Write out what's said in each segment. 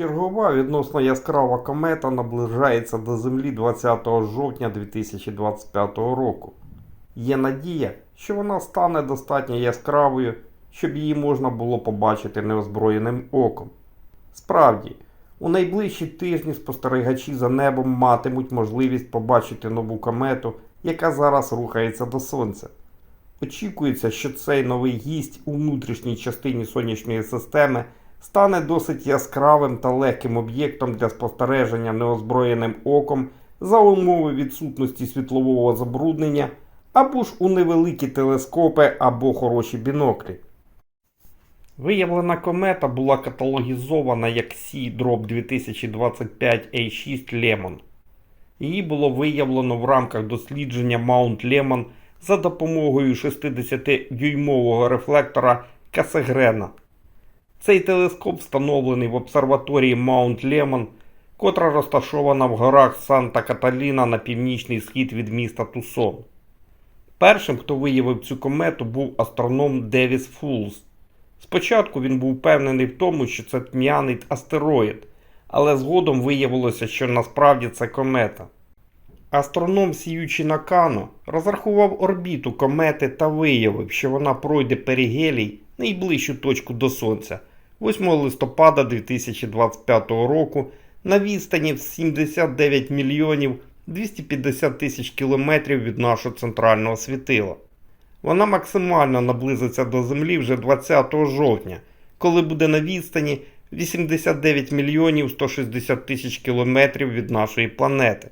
Чергова відносно яскрава комета наближається до Землі 20 жовтня 2025 року. Є надія, що вона стане достатньо яскравою, щоб її можна було побачити неозброєним оком. Справді, у найближчі тижні спостерігачі за небом матимуть можливість побачити нову комету, яка зараз рухається до Сонця. Очікується, що цей новий гість у внутрішній частині сонячної системи стане досить яскравим та легким об'єктом для спостереження неозброєним оком за умови відсутності світлового забруднення або ж у невеликі телескопи або хороші біноклі. Виявлена комета була каталогізована як C-Drop 2025 A6 Lemon. Її було виявлено в рамках дослідження Mount Lemmon за допомогою 60-дюймового рефлектора Касегрена. Цей телескоп встановлений в обсерваторії Маунт Лемон, котра розташована в горах Санта Каталіна на північний схід від міста Тусон. Першим, хто виявив цю комету, був астроном Девіс Фулс. Спочатку він був впевнений в тому, що це тьмяний астероїд, але згодом виявилося, що насправді це комета. Астроном Сіючі Накано розрахував орбіту комети та виявив, що вона пройде перигелій найближчу точку до Сонця 8 листопада 2025 року на відстані в 79 мільйонів 250 тисяч кілометрів від нашого центрального світила. Вона максимально наблизиться до Землі вже 20 жовтня, коли буде на відстані 89 мільйонів 160 тисяч кілометрів від нашої планети.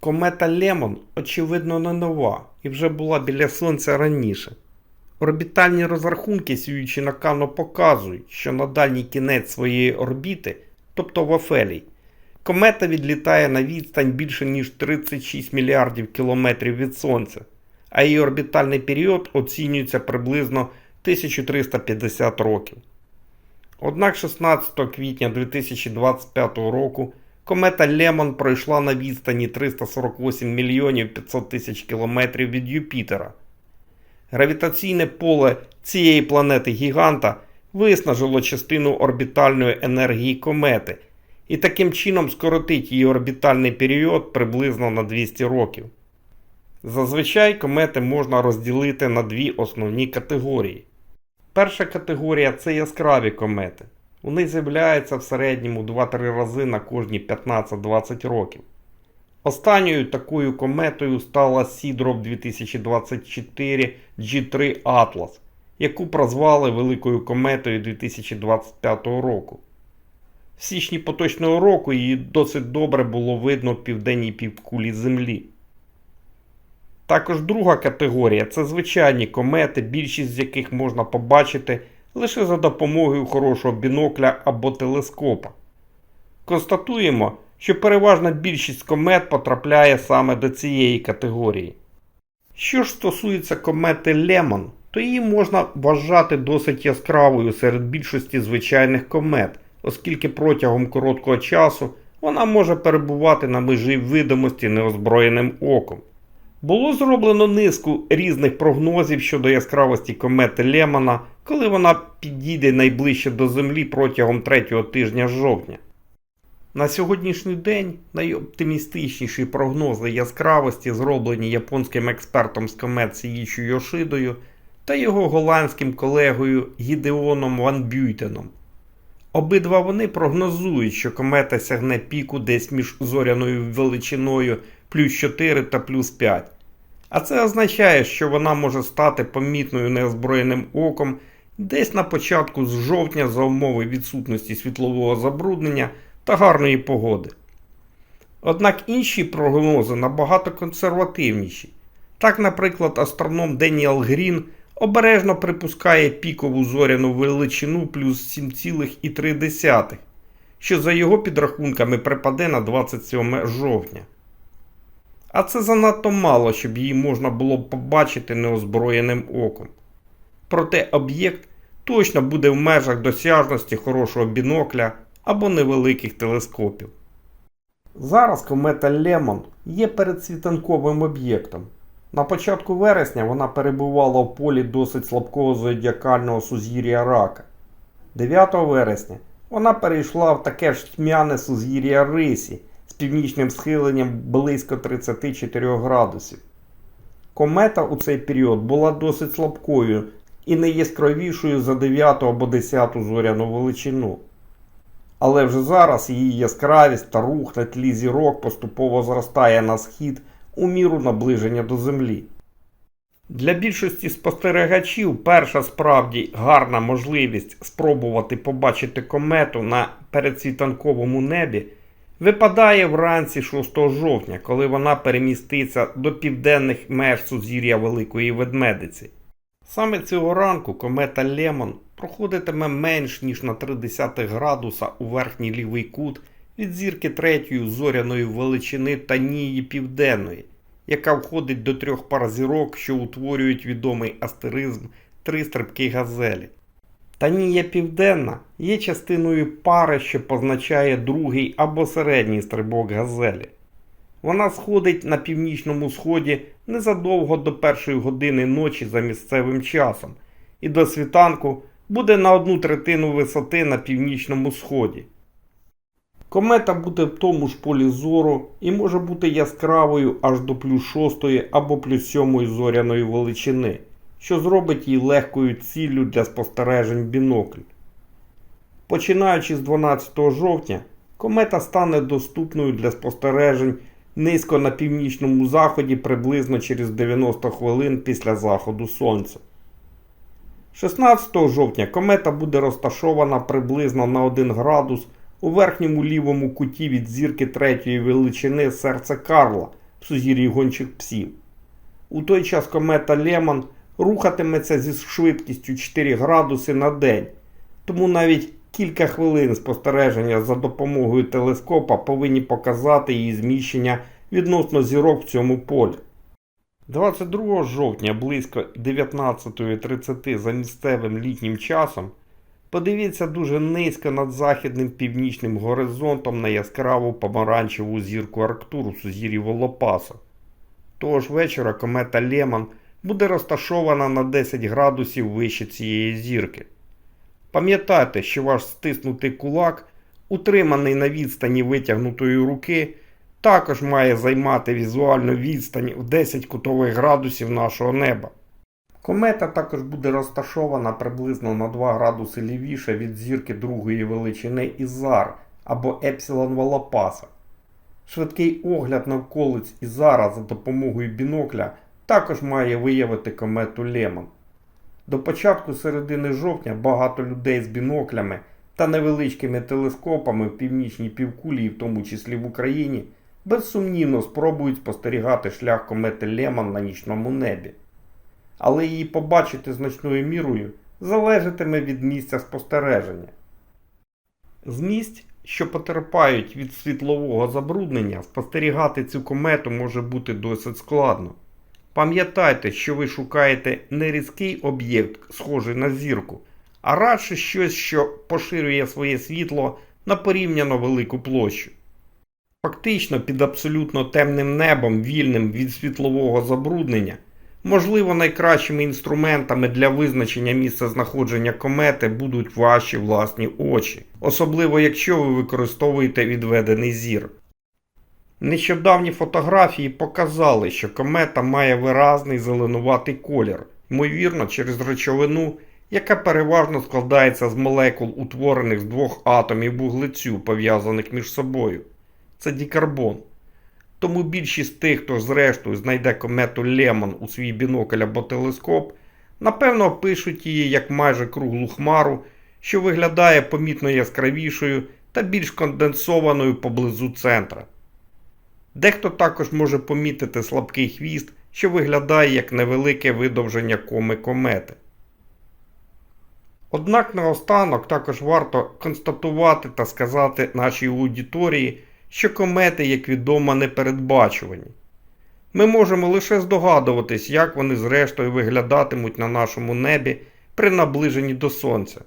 Комета Лемон, очевидно, не нова і вже була біля Сонця раніше. Орбітальні розрахунки сіючи на Кано показують, що на дальній кінець своєї орбіти, тобто в Офелій, комета відлітає на відстань більше ніж 36 мільярдів кілометрів від Сонця, а її орбітальний період оцінюється приблизно 1350 років. Однак 16 квітня 2025 року комета Лемон пройшла на відстані 348 мільйонів 500 тисяч кілометрів від Юпітера. Гравітаційне поле цієї планети гіганта виснажило частину орбітальної енергії комети і таким чином скоротить її орбітальний період приблизно на 200 років. Зазвичай комети можна розділити на дві основні категорії. Перша категорія це яскраві комети. Вони з'являються в середньому 2-3 рази на кожні 15-20 років. Останньою такою кометою стала Сідроб 2024 G3 Atlas, яку прозвали Великою кометою 2025 року. В січні поточного року її досить добре було видно в південній півкулі Землі. Також друга категорія це звичайні комети, більшість з яких можна побачити лише за допомогою хорошого бінокля або телескопа. Констатуємо, що переважна більшість комет потрапляє саме до цієї категорії. Що ж стосується комети Лемон, то її можна вважати досить яскравою серед більшості звичайних комет, оскільки протягом короткого часу вона може перебувати на межі видимості неозброєним оком. Було зроблено низку різних прогнозів щодо яскравості комети Лемона, коли вона підійде найближче до Землі протягом третього тижня жовтня. На сьогоднішній день найоптимістичніші прогнози яскравості зроблені японським експертом з комет Сіїчу Йошидою та його голландським колегою Гідеоном Ван Бюйтеном. Обидва вони прогнозують, що комета сягне піку десь між зоряною величиною плюс 4 та плюс 5. А це означає, що вона може стати помітною неозброєним оком десь на початку з жовтня за умови відсутності світлового забруднення та гарної погоди. Однак інші прогнози набагато консервативніші. Так, наприклад, астроном Деніел Грін обережно припускає пікову зоряну величину плюс 7,3, що за його підрахунками припаде на 27 жовтня. А це занадто мало, щоб її можна було б побачити неозброєним оком. Проте об'єкт точно буде в межах досяжності хорошого бінокля або невеликих телескопів. Зараз комета Лемон є передсвітанковим об'єктом. На початку вересня вона перебувала в полі досить слабкого зодіакального сузір'я рака. 9 вересня вона перейшла в таке ж тьмяне сузгір'я Рисі з північним схиленням близько 34 градусів. Комета у цей період була досить слабкою і не яскравішою за 9 або 10 зоряну величину. Але вже зараз її яскравість та рух на тлі зірок поступово зростає на схід у міру наближення до Землі. Для більшості спостерігачів перша справді гарна можливість спробувати побачити комету на передсвітанковому небі випадає вранці 6 жовтня, коли вона переміститься до південних меж сузір'я Великої Ведмедиці. Саме цього ранку комета Лемон проходитиме менш ніж на 0,3 градуса у верхній лівий кут від зірки третьої зоряної величини Танії Південної, яка входить до трьох пар зірок, що утворюють відомий астеризм три стрибки газелі. Танія Південна є частиною пари, що позначає другий або середній стрибок газелі. Вона сходить на північному сході незадовго до першої години ночі за місцевим часом, і до світанку буде на одну третину висоти на північному сході. Комета буде в тому ж полі зору і може бути яскравою аж до плюс 6 або плюс 7 зоряної величини, що зробить її легкою ціллю для спостережень бінокль. Починаючи з 12 жовтня, комета стане доступною для спостережень низько на північному заході приблизно через 90 хвилин після заходу сонця. 16 жовтня комета буде розташована приблизно на 1 градус у верхньому лівому куті від зірки третьої величини серце Карла в сузір'ї гончих псів. У той час комета Лемон рухатиметься зі швидкістю 4 градуси на день, тому навіть кілька хвилин спостереження за допомогою телескопа повинні показати її зміщення відносно зірок в цьому полі. 22 жовтня близько 19.30 за місцевим літнім часом подивіться дуже низько над західним північним горизонтом на яскраву помаранчеву зірку Арктуру в сузір'ї Волопаса. Того ж вечора комета Лемон буде розташована на 10 градусів вище цієї зірки. Пам'ятайте, що ваш стиснутий кулак, утриманий на відстані витягнутої руки, також має займати візуальну відстань в 10 кутових градусів нашого неба. Комета також буде розташована приблизно на 2 градуси лівіше від зірки другої величини Ізар або Епсилон Волопаса. Швидкий огляд навколиць Ізара за допомогою бінокля також має виявити комету Лемон. До початку середини жовтня багато людей з біноклями та невеличкими телескопами в північній півкулі, в тому числі в Україні, безсумнівно спробують спостерігати шлях комети Лемон на нічному небі. Але її побачити значною мірою залежатиме від місця спостереження. З місць, що потерпають від світлового забруднення, спостерігати цю комету може бути досить складно. Пам'ятайте, що ви шукаєте не різкий об'єкт, схожий на зірку, а радше щось, що поширює своє світло на порівняно велику площу. Фактично під абсолютно темним небом, вільним від світлового забруднення, можливо, найкращими інструментами для визначення місця знаходження комети будуть ваші власні очі, особливо якщо ви використовуєте відведений зір. Нещодавні фотографії показали, що комета має виразний зеленуватий колір, ймовірно, через речовину, яка переважно складається з молекул, утворених з двох атомів вуглецю, пов'язаних між собою. Це дікарбон. Тому більшість тих, хто зрештою знайде комету Лемон у свій бінокль або телескоп, напевно опишуть її як майже круглу хмару, що виглядає помітно яскравішою та більш конденсованою поблизу центра. Дехто також може помітити слабкий хвіст, що виглядає як невелике видовження коми комети. Однак наостанок також варто констатувати та сказати нашій аудиторії, що комети, як відомо, непередбачувані. Ми можемо лише здогадуватись, як вони зрештою виглядатимуть на нашому небі при наближенні до Сонця.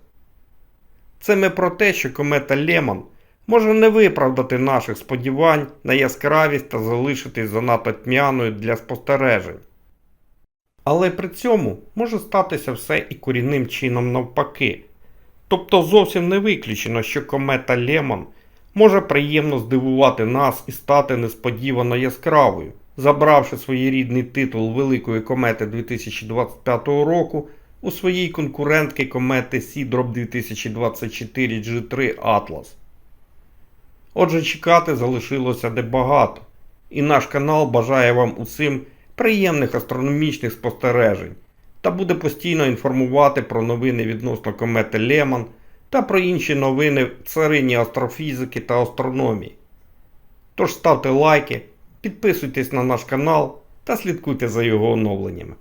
Це ми про те, що комета Лемон може не виправдати наших сподівань на яскравість та залишитись занадто тьмяною для спостережень. Але при цьому може статися все і корінним чином навпаки. Тобто зовсім не виключено, що комета Лемон може приємно здивувати нас і стати несподівано яскравою, забравши своєрідний титул Великої комети 2025 року у своїй конкурентки комети Сідроп 2024 G3 Atlas. Отже, чекати залишилося небагато, і наш канал бажає вам усім приємних астрономічних спостережень та буде постійно інформувати про новини відносно комети Лемон та про інші новини в царині астрофізики та астрономії. Тож ставте лайки, підписуйтесь на наш канал та слідкуйте за його оновленнями.